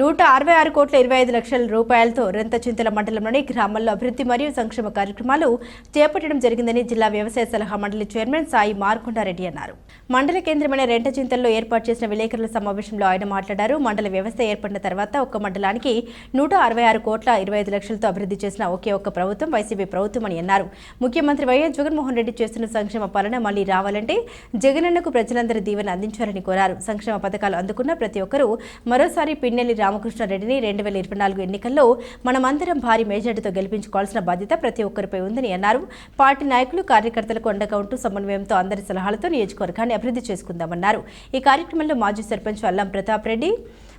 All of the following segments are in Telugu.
నూట అరవై ఆరు కోట్ల ఇరవై ఐదు లక్షల రూపాయలతో రెంతచింతల మండలంలోని గ్రామాల్లో అభివృద్ధి మరియు సంక్షేమ కార్యక్రమాలు చేపట్టడం జరిగిందని జిల్లా వ్యవసాయ సలహా మండలి చైర్మన్ సాయి మార్కొండారెడ్డి అన్నారు. మండల కేంద్రమైన రెంటచింతల్లో ఏర్పాటు చేసిన విలేకరుల సమావేశంలో ఆయన మాట్లాడారు. మండల వ్యవస్థ ఏర్పడిన తర్వాత ఒక్క మండలానికి నూట అరవై ఆరు కోట్ల ఇరవై ఐదు లక్షలతో అభివృద్ధి చేసిన ఒకే ఒక్క ప్రభుత్వం వైసీపీ ప్రభుత్వం అని అన్నారు. ముఖ్యమంత్రి వైఎస్ జగన్మోహన్ రెడ్డి చేస్తున్న సంక్షేమ పాలన మళ్ళీ రావాలంటే జగనన్నకు ప్రజలందరి దీవెన అందించాలని కోరారు. సంక్షేమ పథకాలు అందుకున్న ప్రతి ఒక్కరూ మరోసారి పిన్నెల్లి రామకృష్ణారెడ్డిని రెండు వేల ఇరవై నాలుగు ఎన్నికల్లో మనమందరం భారీ మెజార్టీతో గెలిపించుకోవాల్సిన బాధ్యత ప్రతి ఒక్కరిపై ఉందని అన్నారు. పార్టీ నాయకులు కార్యకర్తలకు అండగా ఉంటూ సమన్వయంతో అందరి సలహాలతో నియోజకవర్గాన్ని అభివృద్ధి చేసుకుందామన్నారు. ఈ కార్యక్రమంలో మాజీ సర్పంచ్ అల్లం ప్రతాప్ రెడ్డి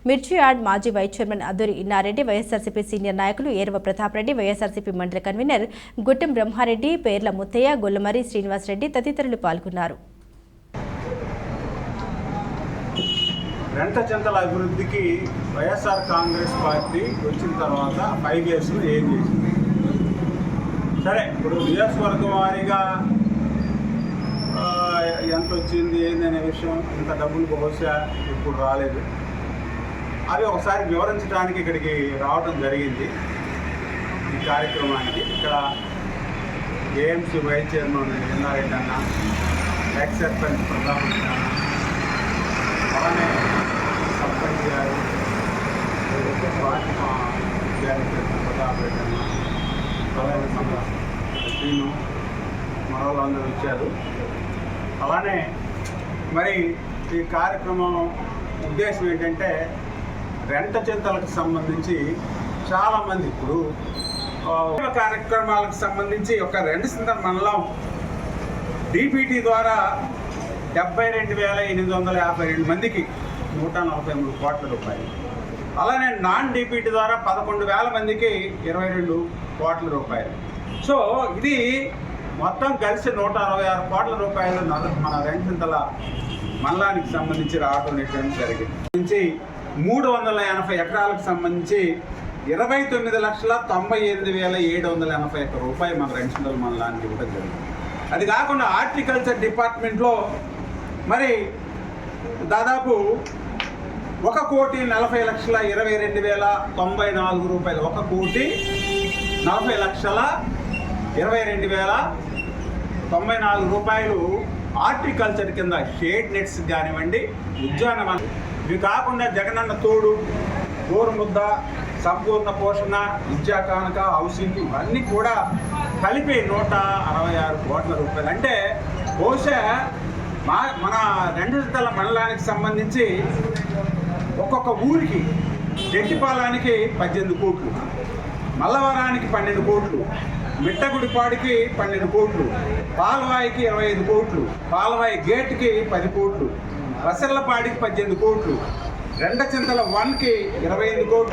మిర్చియాడ్ మాజీ vice chairman Aduri Innareddy YSRCP senior నాయకులు ఏరవ ప్రతాప్ రెడ్డి వైఎస్ఆర్సీపీ మండలి కన్వీనర్ గుట్టెం బ్రహ్మారెడ్డి పేర్ల ముత్తయ్య గొల్లమరి శ్రీనివాసరెడ్డి తదితరులు పాల్గొన్నారు. రెంట చెంతల అభివృద్ధికి వైఎస్ఆర్ కాంగ్రెస్ పార్టీ వచ్చిన తర్వాత ఫైవ్ ఇయర్స్లో ఏం చేసింది? సరే ఇప్పుడు నియోజకవర్గం వారీగా ఎంత వచ్చింది ఏందనే విషయం ఇంత డబ్బులు బహుశా ఇప్పుడు రాలేదు. అవి ఒకసారి వివరించడానికి ఇక్కడికి రావడం జరిగింది ఈ కార్యక్రమానికి. ఇక్కడ ఏఎంసీ వైస్ చైర్మన్ ఎన్నారెడ్డి అన్న ఎక్స్ సర్పంచ్ ప్రతాప్ రెడ్డి అన్న అలానే సర్పంచ్ గారు పార్టీ మా డైరెక్టర్ ప్రతాప్ రెడ్డి అన్న అలానే మన వాళ్ళందరూ వచ్చారు. అలానే మరి ఈ కార్యక్రమం ఉద్దేశం ఏంటంటే రెంట చింతలకు సంబంధించి చాలామంది ఇప్పుడు కార్యక్రమాలకు సంబంధించి ఒక రెండు చింతల మండలం డిపిటీ ద్వారా డెబ్బై రెండు వేల ఎనిమిది వందల యాభై రెండు మందికి నూట నలభై మూడు కోట్ల రూపాయలు. అలానే నాన్ డిపిటి ద్వారా పదకొండు వేల మందికి ఇరవై రెండు కోట్ల రూపాయలు. సో ఇది మొత్తం కలిసి నూట అరవై ఆరు కోట్ల రూపాయలు మన రెండింతల మండలానికి సంబంధించి రావడం జరిగింది. నుంచి మూడు వందల ఎనభై ఎకరాలకు సంబంధించి ఇరవై తొమ్మిది లక్షల తొంభై ఎనిమిది వేల ఏడు వందల ఎనభై ఒక్క రూపాయలు మన రెండింతల మండలానికి ఇవ్వడం జరిగింది. అది కాకుండా హార్టికల్చర్ డిపార్ట్మెంట్లో మరి దాదాపు ఒక కోటి నలభై లక్షల ఇరవై రెండు వేల తొంభై నాలుగు రూపాయలు. ఒక కోటి నలభై లక్షల ఇరవై రెండు వేల తొంభై నాలుగు రూపాయలు. హార్టికల్చర్ కింద షేడ్ నెట్స్ కానివ్వండి ఉద్యానవనం ఇవి కాకుండా జగనన్న తోడు గోరుముద్ద సంపూర్ణ పోషణ విద్యా కానుక హౌసింగ్ ఇవన్నీ కూడా కలిపి నూట అరవై ఆరు కోట్ల రూపాయలు. అంటే బహుశా మా మన రెండు తల మండలానికి సంబంధించి ఒక్కొక్క ఊరికి జట్టిపాలానికి పద్దెనిమిది కోట్లు మల్లవరానికి పన్నెండు కోట్లు మిట్టగుడిపాడికి పన్నెండు కోట్లు పాలవాయికి ఇరవై ఐదు కోట్లు పాలవాయి గేట్కి పది కోట్లు రసల్లపాడికి పద్దెనిమిది కోట్లు రెండ చింతల వన్కి ఇరవై ఎనిమిది కోట్లు.